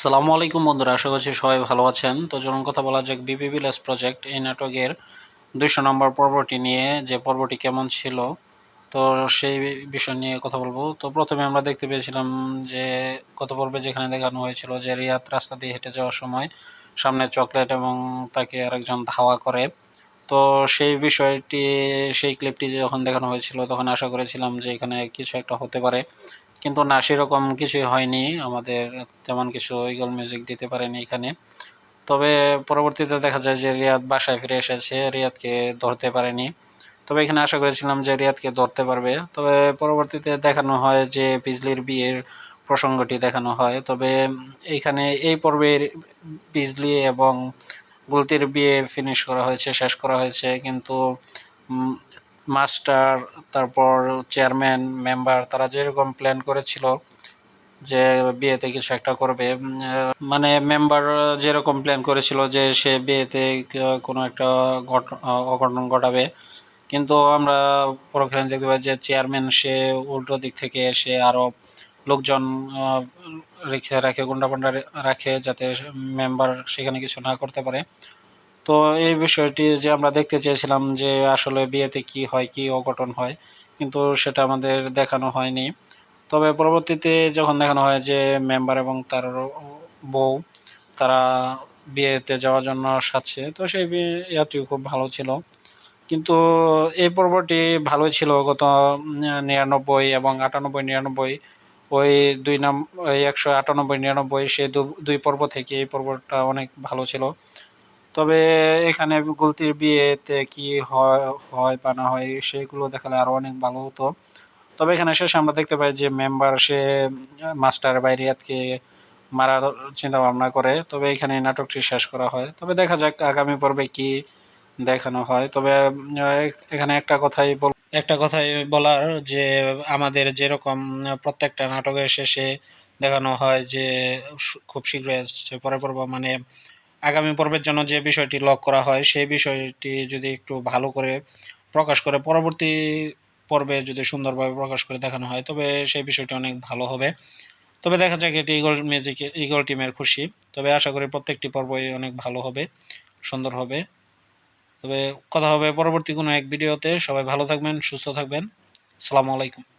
সালামু আলাইকুম বন্ধুরা, আশা করছি সবাই ভালো আছেন। তো যখন কথা বলা যাক বিপি ভিলেজ প্রজেক্ট এই নাটকের দুইশো নম্বর পর্বটি নিয়ে, যে পর্বটি কেমন ছিল, তো সেই বিষয় নিয়ে কথা বলব। তো প্রথমে আমরা দেখতে পেয়েছিলাম যে, গত পর্বে যেখানে দেখানো হয়েছিল যে রিয়াত রাস্তা দিয়ে হেঁটে যাওয়ার সময় সামনে চকলেট এবং তাকে আরেকজন ধাওয়া করে। তো সেই বিষয়টি, সেই ক্লিপটি যখন দেখানো হয়েছিল, তখন আশা করেছিলাম যে এখানে কিছু একটা হতে পারে। কিন্তু না, সেরকম কিছুই হয়নি। আমাদের তেমন কিছু ইগল মিউজিক দিতে পারেনি এখানে। তবে পরবর্তীতে দেখা যায় যে রিয়াদ বাসায় ফিরে এসেছে, রিয়াদকে ধরতে পারেনি। তবে এখানে আশা করেছিলাম যে রিয়াদকে ধরতে পারবে। তবে পরবর্তীতে দেখানো হয় যে বিজলির বিয়ের প্রসঙ্গটি দেখানো হয়। তবে এইখানে এই পর্বের বিজলি এবং গুলতির বিয়ে ফিনিশ করা হয়েছে, শেষ করা হয়েছে। কিন্তু মাস্টার, তারপর চেয়ারম্যান, মেম্বার, তারা যেরকম প্ল্যান করেছিল যে বিয়েতে কিছু একটা করবে। মানে মেম্বার যেরকম প্ল্যান করেছিল যে সে বিয়েতে কোনো একটা ঘট অঘটন ঘটাবে। কিন্তু আমরা পরক্ষণে দেখতে পাই যে চেয়ারম্যান সে উল্টো দিক থেকে এসে আরও লোকজন রেখে, রাখে, গুন্ডাপান্ডা রাখে যাতে মেম্বার সেখানে কিছু না করতে পারে। তো এই বিষয়টি যে আমরা দেখতে চেয়েছিলাম যে আসলে বিয়েতে কি হয়, কি অঘটন হয়, কিন্তু সেটা আমাদের দেখানো হয়নি। তবে পরবর্তীতে যখন দেখানো হয় যে মেম্বার এবং তার বউ তারা বিয়েতে যাওয়ার জন্য সাজছে তো সেই ইয়াটিও খুব ভালো ছিল। কিন্তু এই পর্বটি ভালোই ছিল, গত নিরানব্বই এবং আটানব্বই নিরানব্বই, ওই দুই নাম, ওই একশো আটানব্বই নিরানব্বই, সে দুই পর্ব থেকে এই পর্বটা অনেক ভালো ছিল। তবে এখানে গুলতির বিয়েতে কি হয় হয় বা না হয় সেগুলো দেখালে আরও অনেক ভালো হতো। তবে এখানে শেষে আমরা দেখতে পাই যে মেম্বার, সে মাস্টার বাইরিয়াতকে মারার চিন্তা ভাবনা করে। তবে এখানে নাটকটি শেষ করা হয়। তবে দেখা যাক আগামী পর্বে কি দেখানো হয়। তবে এখানে একটা কথাই বল, একটা কথাই বলার যে আমাদের যেরকম প্রত্যেকটা নাটকের শেষে দেখানো হয় যে খুব শীঘ্রই আসছে পরে পর্ব মানে আগামী পর্বের জন্য যে বিষয়টি লক করা হয়, সেই বিষয়টি যদি একটু ভালো করে প্রকাশ করে, পরবর্তী পর্বে যদি সুন্দরভাবে প্রকাশ করে দেখানো হয়, তবে সেই বিষয়টি অনেক ভালো হবে। তবে দেখা যাক, এটি ইগল মিউজিক ইগল টিমের খুশি। তবে আশা করি প্রত্যেকটি পর্বই অনেক ভালো হবে, সুন্দর হবে। তবে কথা হবে পরবর্তী কোনো এক ভিডিওতে। সবাই ভালো থাকবেন, সুস্থ থাকবেন। সালামু আলাইকুম।